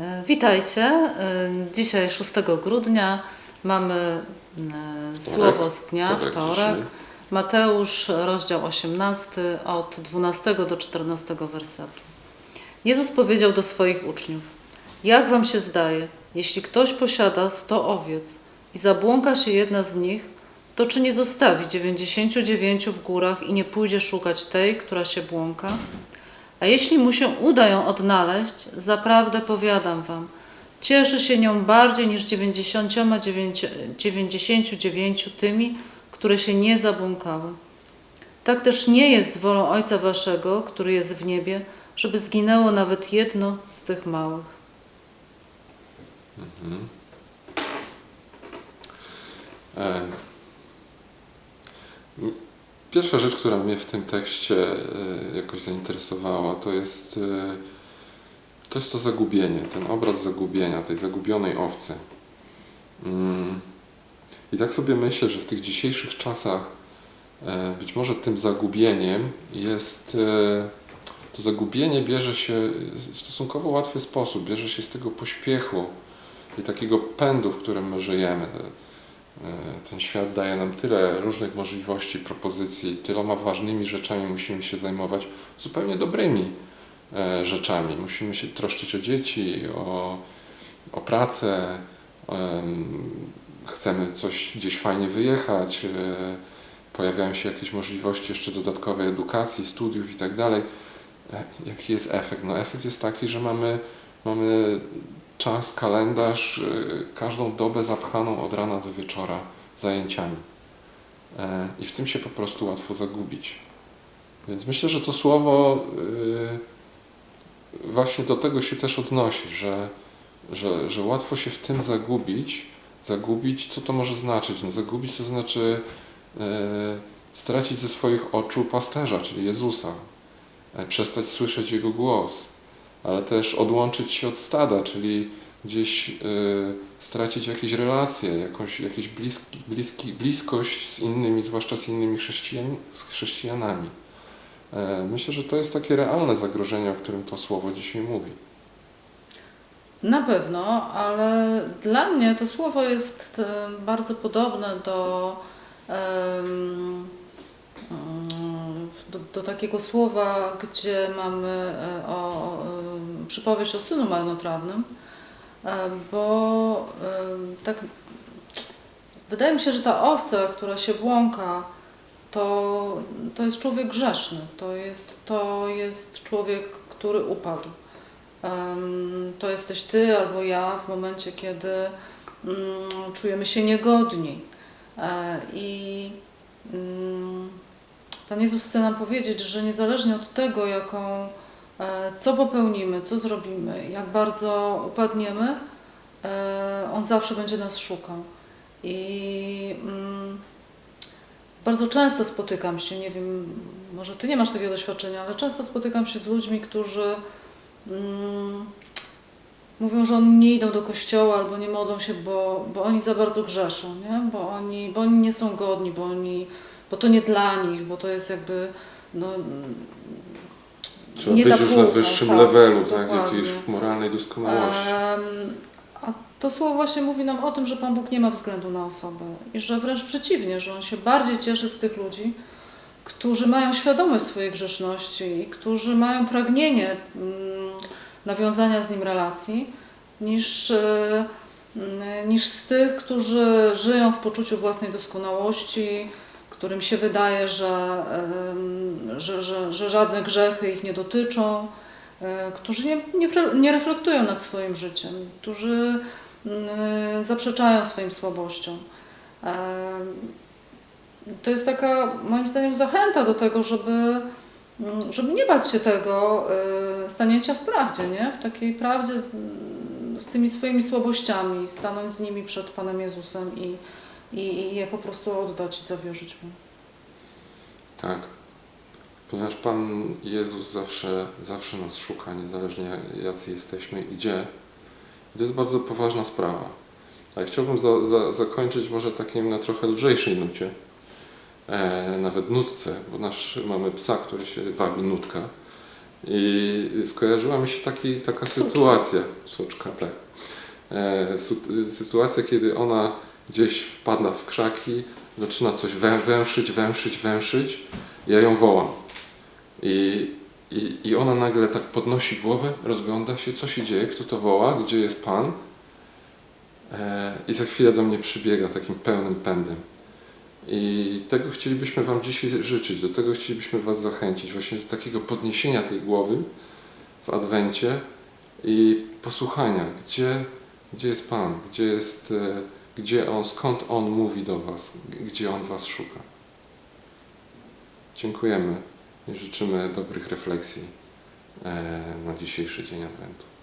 E, Witajcie. E, Dzisiaj 6 grudnia mamy e, Słowo z dnia, Wtorek. Mateusz, rozdział 18, od 12 do 14 wersetu. Jezus powiedział do swoich uczniów: Jak wam się zdaje, jeśli ktoś posiada 100 owiec i zabłąka się jedna z nich, to czy nie zostawi 99 w górach i nie pójdzie szukać tej, która się błąka? A jeśli mu się uda ją odnaleźć, zaprawdę powiadam wam, cieszy się nią bardziej niż 99, 99 tymi, które się nie zabłąkały. Tak też nie jest wolą Ojca Waszego, który jest w niebie, żeby zginęło nawet jedno z tych małych. E, m- Pierwsza rzecz, która mnie w tym tekście e, jakoś zainteresowała, to jest e, to, jest to zagubienie, ten obraz zagubienia, tej zagubionej owcy. Mm. I tak sobie myślę, że w tych dzisiejszych czasach e, być może tym zagubieniem jest e, to zagubienie bierze się w stosunkowo łatwy sposób, bierze się z tego pośpiechu i takiego pędu, w którym my żyjemy. E, Ten świat daje nam tyle różnych możliwości, propozycji, tyloma ważnymi rzeczami musimy się zajmować, zupełnie dobrymi e, rzeczami. Musimy się troszczyć o dzieci, o, o pracę, em, chcemy coś gdzieś fajnie wyjechać, e, pojawiają się jakieś możliwości jeszcze dodatkowej edukacji, studiów i tak Jaki jest efekt? No efekt jest taki, że mamy, mamy czas, kalendarz, y, każdą dobę zapchaną od rana do wieczora zajęciami. E, I w tym się po prostu łatwo zagubić. Więc myślę, że to słowo właśnie do tego się też odnosi, że, że, że łatwo się w tym zagubić. Zagubić, co to może znaczyć? No, zagubić to znaczy e, stracić ze swoich oczu pasterza, czyli Jezusa, e, przestać słyszeć Jego głos ale też odłączyć się od stada, czyli gdzieś y, stracić jakieś relacje, jakąś, jakieś bliski, bliski, bliskość z innymi, zwłaszcza z innymi chrześcijan, z chrześcijanami. E, myślę, że to jest takie realne zagrożenie, o którym to słowo dzisiaj mówi. Na pewno, ale dla mnie to słowo jest e, bardzo podobne do, mm, do, do takiego słowa, gdzie mamy e, o, o, em, przypowieść o synu marnotrawnym, e, bo tak wydaje mi się, że ta owca, która się błąka, to, to jest człowiek grzeszny, to jest, to jest człowiek, który upadł. To jesteś ty albo ja w momencie, kiedy mm, czujemy się niegodni. E, I mm, Pan Jezus chce nam powiedzieć, że niezależnie od tego, jaką, e, co popełnimy, co zrobimy, jak bardzo upadniemy, e, On zawsze będzie nas szukał. I mm, bardzo często spotykam się, nie wiem, może ty nie masz takiego doświadczenia, ale często spotykam się z ludźmi, którzy mm, mówią, że oni nie idą do kościoła albo nie modlą się, bo, bo oni za bardzo grzeszą, nie? Bo, oni, bo oni nie są godni, bo, oni, bo to nie dla nich, bo to jest jakby no, Trzeba Nie być już na wyższym tak, levelu, tak, jakiejś moralnej doskonałości. Em, A to słowo właśnie mówi nam o tym, że Pan Bóg nie ma względu na osobę i że wręcz przeciwnie, że On się bardziej cieszy z tych ludzi, którzy mają świadomość swojej grzeszności i którzy mają pragnienie mm, nawiązania z Nim relacji, niż, e, mm, niż z tych, którzy żyją w poczuciu własnej doskonałości, którym się wydaje, że, że, że, że żadne grzechy ich nie dotyczą e, którzy nie, nie, nie reflektują nad swoim życiem, którzy mm, zaprzeczają swoim słabościom. To jest taka, moim zdaniem, zachęta do tego, żeby, mm, żeby nie bać się tego e, stanięcia w prawdzie, nie? w takiej prawdzie mm, z tymi swoimi słabościami, stanąć z nimi przed Panem Jezusem i, i, je po prostu oddać i zawierzyć Mu. Tak. Ponieważ Pan Jezus zawsze, zawsze nas szuka, niezależnie jacy jesteśmy i gdzie. I to jest bardzo poważna sprawa. A ja chciałbym za, za, zakończyć może takim na trochę lżejszej nucie, e, nawet nutce, bo nasz, mamy psa, który się wabi nutka. I skojarzyła mi się taki, taka Suczka. sytuacja, suczka, tak. E, sytuacja, kiedy ona gdzieś wpada w krzaki, zaczyna coś wę, węszyć, węszyć, węszyć, ja ją wołam. I, i, I ona nagle tak podnosi głowę, rozgląda się, co się dzieje, kto to woła, gdzie jest Pan. E, I za chwilę do mnie przybiega takim pełnym pędem. I tego chcielibyśmy Wam dzisiaj życzyć, do tego chcielibyśmy Was zachęcić, właśnie do takiego podniesienia tej głowy w Adwencie i posłuchania, gdzie, gdzie jest Pan, gdzie jest, e, gdzie On, skąd On mówi do Was, gdzie On Was szuka. Dziękujemy i życzymy dobrych refleksji e, na dzisiejszy dzień Adwentu.